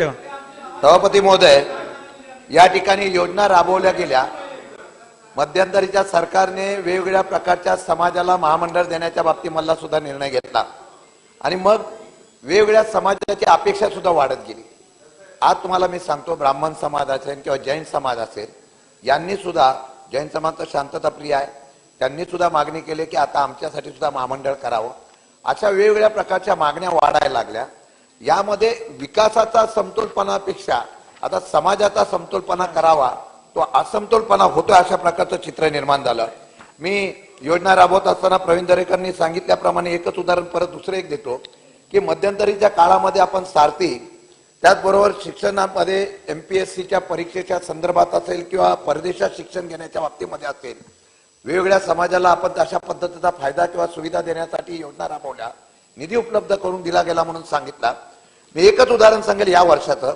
सभापती महोदय या ठिकाणी योजना राबवल्या गेल्या. मध्यंतरीच्या सरकारने वेगवेगळ्या प्रकारच्या समाजाला महामंडळ देण्याच्या बाबतीत मला सुद्धा निर्णय घेतला. आणि मग वेगवेगळ्या समाजाची अपेक्षा सुद्धा वाढत गेली. आज तुम्हाला मी सांगतो ब्राह्मण समाज असेल किंवा जैन समाज असेल यांनी सुद्धा जैन समाज तर शांतताप्रिय आहे त्यांनी सुद्धा मागणी केली की आता आमच्यासाठी सुद्धा महामंडळ करावं. अशा वेगवेगळ्या प्रकारच्या मागण्या वाढायला लागल्या. यामध्ये विकासाचा समतोलपणापेक्षा आता समाजाचा समतोलपणा करावा तो असमतोलपणा होतोय अशा प्रकारचं चित्र निर्माण झालं. मी योजना राबवत असताना प्रवीण दरेकरांनी सांगितल्याप्रमाणे एकच उदाहरण परत दुसरं एक देतो की मध्यंतरीच्या काळामध्ये आपण सारथी त्याचबरोबर शिक्षणामध्ये एम पी एस सीच्या परीक्षेच्या संदर्भात असेल किंवा परदेशात शिक्षण घेण्याच्या बाबतीमध्ये असेल वेगवेगळ्या समाजाला आपण अशा पद्धतीचा फायदा किंवा सुविधा देण्यासाठी योजना राबवल्या निधी उपलब्ध करून दिला गेला म्हणून सांगितला. मी एकच उदाहरण सांगेल या वर्षाचं.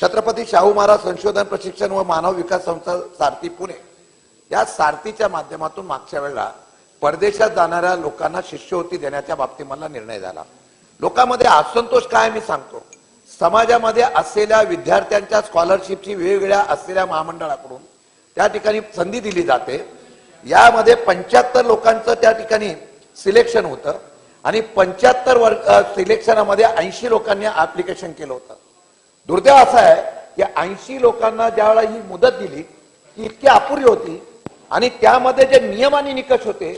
छत्रपती शाहू महाराज संशोधन प्रशिक्षण व मानव विकास संस्था सारथी पुणे. या सारथीच्या माध्यमातून मागच्या वेळेला परदेशात जाणाऱ्या लोकांना शिष्यवृत्ती देण्याच्या बाबतीत मला निर्णय झाला. लोकांमध्ये असंतोष काय मी सांगतो? समाजामध्ये असलेल्या विद्यार्थ्यांच्या स्कॉलरशिपची वेगवेगळ्या असलेल्या महामंडळाकडून त्या ठिकाणी संधी दिली जाते. यामध्ये पंच्याहत्तर लोकांचं त्या ठिकाणी सिलेक्शन होतं. आणि पंच्याहत्तर वर्ग सिलेक्शनामध्ये ऐंशी लोकांनी ऍप्लिकेशन केलं होतं. दुर्दैव असा आहे की ऐंशी लोकांना ज्यावेळा ही मुदत दिली ती इतकी अपुरी होती आणि त्यामध्ये जे नियम आणि निकष होते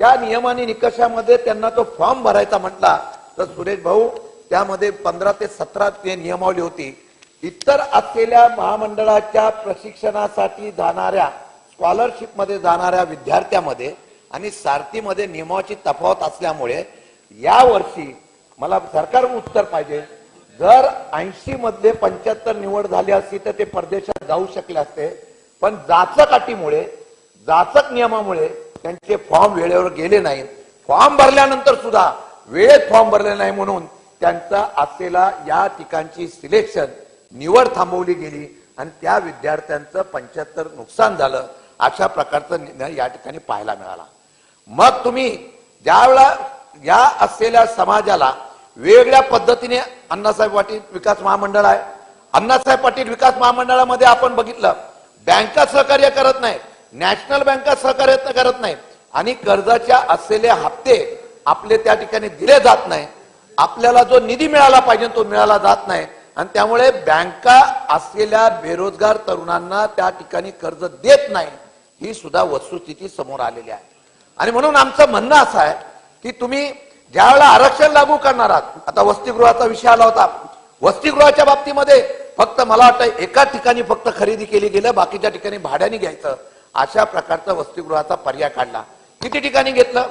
त्या नियम आणि निकषामध्ये त्यांना तो फॉर्म भरायचा म्हटला तर सुरेश भाऊ त्यामध्ये पंधरा ते सतरा ते नियमावली होती. इतर असलेल्या महामंडळाच्या प्रशिक्षणासाठी जाणाऱ्या स्कॉलरशिपमध्ये जाणाऱ्या विद्यार्थ्यामध्ये आणि सारथीमध्ये नियमाची तफावत असल्यामुळे या वर्षी मला सरकार उत्तर पाहिजे. जर ऐंशी मध्ये पंच्याहत्तर निवड झाली असती तर ते परदेशात जाऊ शकले असते. पण जाचक अटीमुळे जाचक नियमामुळे त्यांचे फॉर्म वेळेवर गेले नाही फॉर्म भरल्यानंतर सुद्धा वेळेत फॉर्म भरले नाही म्हणून त्यांचा असलेला या ठिकाणची सिलेक्शन निवड थांबवली गेली आणि त्या विद्यार्थ्यांचं पंच्याहत्तर नुकसान झालं अशा प्रकारचा निर्णय या ठिकाणी पाहायला मिळाला. मग तुम्ही ज्यावेळा या असलेल्या समाजाला वेगळ्या पद्धतीने अण्णासाहेब पाटील विकास महामंडळ आहे. अण्णासाहेब पाटील विकास महामंडळामध्ये आपण बघितलं बँका सहकार्य करत नाही नॅशनल बँका सहकार्य करत नाही आणि कर्जाच्या असलेले हप्ते आपले त्या ठिकाणी दिले जात नाही. आपल्याला जो निधी मिळाला पाहिजे तो मिळाला जात नाही. आणि त्यामुळे बँका असलेल्या बेरोजगार तरुणांना त्या ठिकाणी कर्ज देत नाही ही सुद्धा वस्तुस्थिती समोर आलेली आहे. आणि म्हणून आमचं म्हणणं असं आहे की तुम्ही ज्यावेळेला आरक्षण लागू करणार आहात आता वसतिगृहाचा विषय आला होता. वसतिगृहाच्या बाबतीमध्ये फक्त मला वाटतं एका ठिकाणी फक्त खरेदी केली गेलं बाकीच्या ठिकाणी भाड्याने घ्यायचं. अशा प्रकारचा वसतिगृहाचा पर्याय काढला. किती ठिकाणी घेतलं?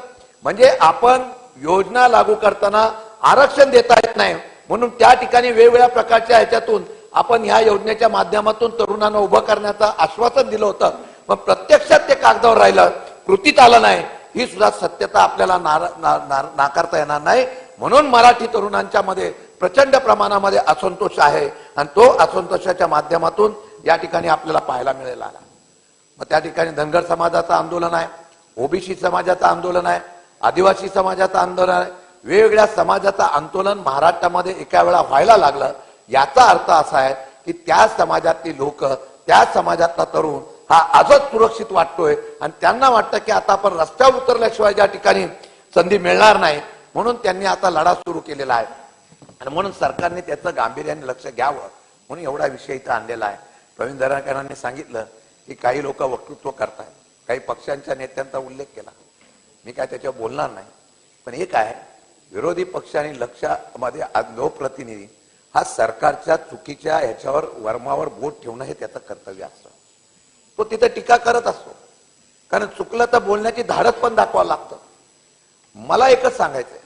म्हणजे आपण योजना लागू करताना आरक्षण देता येत नाही. म्हणून त्या ठिकाणी वेगवेगळ्या प्रकारच्या ह्याच्यातून आपण ह्या योजनेच्या माध्यमातून तरुणांना उभं करण्याचं आश्वासन दिलं होतं. मग प्रत्यक्षात ते कागदावर राहिलं. कृतीत आलं नाही. ही सुद्धा सत्यता आपल्याला नार- ना- ना- नाकारता येणार नाही. म्हणून मराठी तरुणांच्या मध्ये प्रचंड प्रमाणामध्ये असंतोष आहे. आणि तो असंतोषाच्या माध्यमातून या ठिकाणी आपल्याला पाहायला मिळेल आला. मग त्या ठिकाणी धनगर समाजाचं आंदोलन आहे. ओबीसी समाजाचं आंदोलन आहे. आदिवासी समाजाचं आंदोलन आहे. वेगवेगळ्या समाजाचं आंदोलन महाराष्ट्रामध्ये एका वेळा व्हायला लागलं. याचा अर्थ असा आहे की त्या समाजातली लोक त्या समाजातला तरुण हा आजच सुरक्षित वाटतोय. आणि त्यांना वाटतं की आता आपण रस्त्यावर उतरल्याशिवाय ज्या ठिकाणी संधी मिळणार नाही म्हणून त्यांनी आता लढा सुरू केलेला आहे. आणि म्हणून सरकारने त्याचं गांभीर्याने लक्ष घ्यावं म्हणून एवढा विषय इथं आणलेला आहे. प्रवीण दराकरांनी सांगितलं की काही लोक वक्तृत्व करतायत. काही पक्षांच्या नेत्यांचा उल्लेख केला. मी काय त्याच्यावर बोलणार नाही. पण एक आहे विरोधी पक्ष आणि लक्षामध्ये लोकप्रतिनिधी हा सरकारच्या चुकीच्या ह्याच्यावर वर्मावर बोट ठेवणं हे त्याचं कर्तव्य असतं. तो तिथे टीका करत असतो. कारण चुकलं तर बोलण्याची धाडस पण दाखवावं लागतं. मला एकच सांगायचंय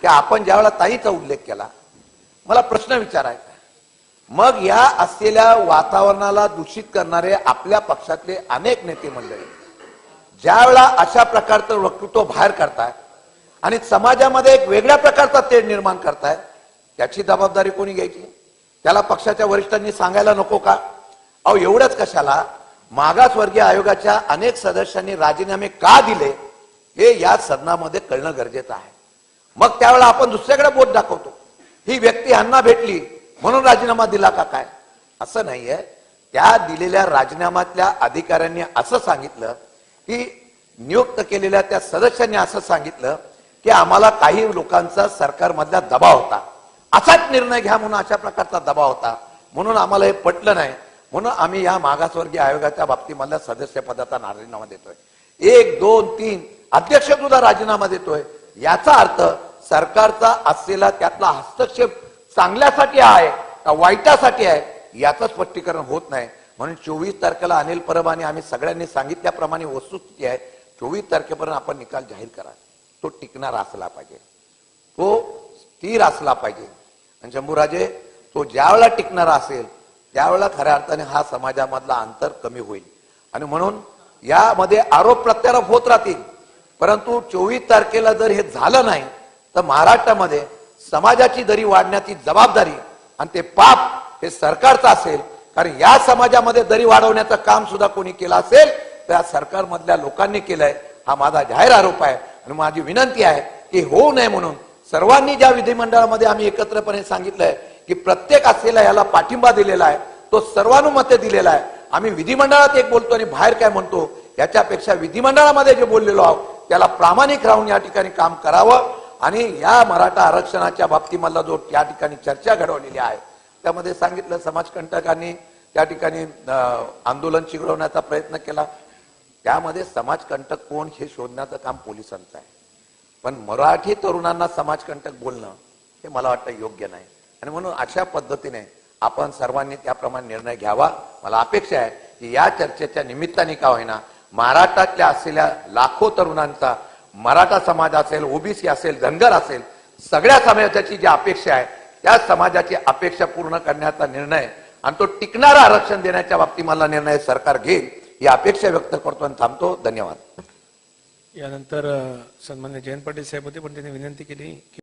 की आपण ज्यावेळेला ताईचा उल्लेख केला मला प्रश्न विचारायचा मग या असलेल्या वातावरणाला दूषित करणारे आपल्या पक्षातले अनेक नेते मंडळी ज्यावेळेला अशा प्रकारचं वक्तृत्व बाहेर करताय आणि समाजामध्ये एक वेगळ्या प्रकारचा तेढ निर्माण करताय त्याची जबाबदारी कोणी घ्यायची? त्याला पक्षाच्या वरिष्ठांनी सांगायला नको का? अहो एवढंच कशाला? मागासवर्गीय आयोगाच्या अनेक सदस्यांनी राजीनामे का दिले हे या सदनामध्ये कळणं गरजेचं आहे. मग त्यावेळेला आपण दुसऱ्याकडे बोट दाखवतो. ही व्यक्ती ह्यांना भेटली म्हणून राजीनामा दिला का काय? असं नाहीये. त्या दिलेल्या राजीनाम्यातल्या अधिकाऱ्यांनी असं सांगितलं की नियुक्त केलेल्या त्या सदस्यांनी असं सांगितलं की आम्हाला काही लोकांचा सरकारमधला दबाव होता. असाच निर्णय घ्या म्हणून अशा प्रकारचा दबाव होता. म्हणून आम्हाला हे पटलं नाही. म्हणून आम्ही या मागासवर्गीय आयोगाच्या बाबतीमधल्या सदस्य पदाचा राजीनामा देतोय. एक दोन तीन अध्यक्ष सुद्धा राजीनामा देतोय. याचा अर्थ सरकारचा असलेला त्यातला हस्तक्षेप चांगल्यासाठी आहे का वाईटासाठी आहे याचं स्पष्टीकरण होत नाही. म्हणून चोवीस तारखेला अनिल परब आणि आम्ही सगळ्यांनी सांगितल्याप्रमाणे वस्तुस्थिती आहे. चोवीस तारखेपर्यंत आपण निकाल जाहीर करा. तो टिकणारा असला पाहिजे. तो स्थिर असला पाहिजे. आणि शंभूराजे तो ज्यावेळेला टिकणारा असेल त्यावेळेला खऱ्या अर्थाने हा समाजामधला अंतर कमी होईल. आणि म्हणून यामध्ये आरोप प्रत्यारोप होत राहतील. परंतु चोवीस तारखेला जर हे झालं नाही तर महाराष्ट्रामध्ये समाजाची दरी वाढण्याची जबाबदारी आणि ते पाप हे सरकारचं असेल कारण या समाजामध्ये दरी वाढवण्याचं काम सुद्धा कोणी केलं असेल त्या सरकारमधल्या लोकांनी केलंय हा माझा जाहीर आरोप आहे. आणि माझी विनंती आहे की होऊ नये म्हणून सर्वांनी ज्या विधिमंडळामध्ये आम्ही एकत्रपणे सांगितलंय की प्रत्येक असलेला याला पाठिंबा दिलेला आहे तो सर्वानुमते दिलेला आहे. आम्ही विधिमंडळात एक बोलतो आणि बाहेर काय म्हणतो याच्यापेक्षा विधिमंडळामध्ये जे बोललेलो आहोत त्याला प्रामाणिक राहून या ठिकाणी काम करावं आणि या मराठा आरक्षणाच्या बाबतीमधला जो त्या ठिकाणी चर्चा घडवलेली आहे त्यामध्ये सांगितलं समाजकंटकांनी त्या ठिकाणी आंदोलन चिघळवण्याचा प्रयत्न केला. त्यामध्ये समाजकंटक कोण हे शोधण्याचं काम पोलिसांचं आहे. पण मराठी तरुणांना समाजकंटक बोलणं हे मला वाटतं योग्य नाही. आणि म्हणून अशा पद्धतीने आपण सर्वांनी त्याप्रमाणे निर्णय घ्यावा. मला अपेक्षा आहे की या चर्चेच्या निमित्ताने का होईना महाराष्ट्रातल्या असलेल्या लाखो तरुणांचा मराठा समाज असेल ओबीसी असेल धनगर असेल सगळ्या समाजाची जी अपेक्षा आहे त्या समाजाची अपेक्षा पूर्ण करण्याचा निर्णय आणि तो टिकणारा आरक्षण देण्याच्या बाबतीत मला निर्णय सरकार घेईल ही अपेक्षा व्यक्त करतो आणि थांबतो. धन्यवाद. यानंतर सन्मान्य जयंत पाटील साहेब होते पण त्यांनी विनंती केली की